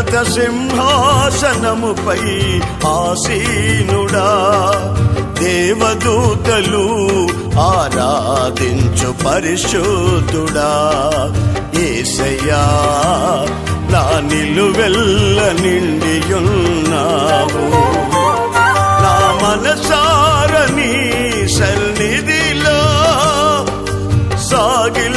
రక్త సింహాసనముపై ఆసీనుడా దేవదూతలు ఆరాధించు పరిశుద్ధుడా. ఏసయ్యా నా నిలువెల్ల నిండియున్నావు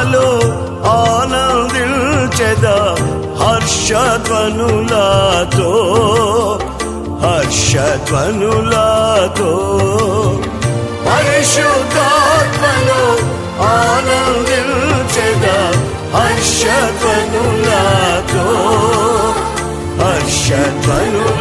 పరిశుద్ధాత్మలో ఆనందించెదా హర్షధ్వనులతో హర్షధ్వనులతో. పరిశుద్ధాత్మలో ఆనందించెదా హర్షధ్వనులతో హర్షధ్వనులతో.